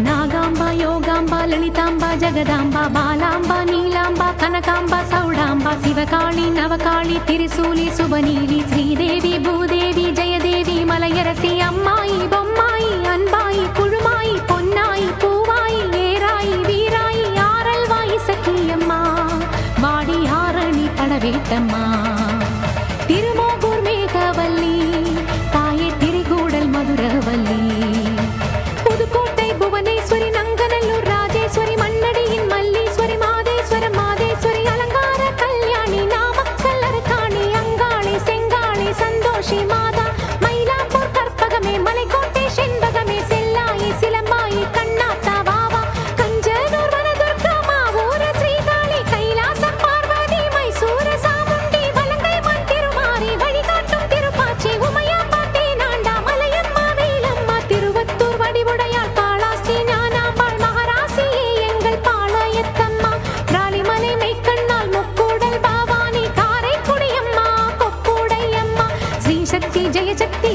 நாகாம்பா யோகாம்பா லலிதாம்பா ஜெகதாம்பா பாலாம்பா நீலாம்பா கனகாம்பா சௌடாம்பா சிவகாளி நவகாளி திரிசூலி சுபநீலி ஸ்ரீதேவி பூதேவி ஜெயதேவி மலையரசி அம்மாயி பொம்மாயி அன்பாயி குழுமாயி பொன்னாயி பூவாயி ஏராயி வீராயி ஆரல்வாயி சக்கியம்மா வாடி ஆரணி படவேட்டம்மா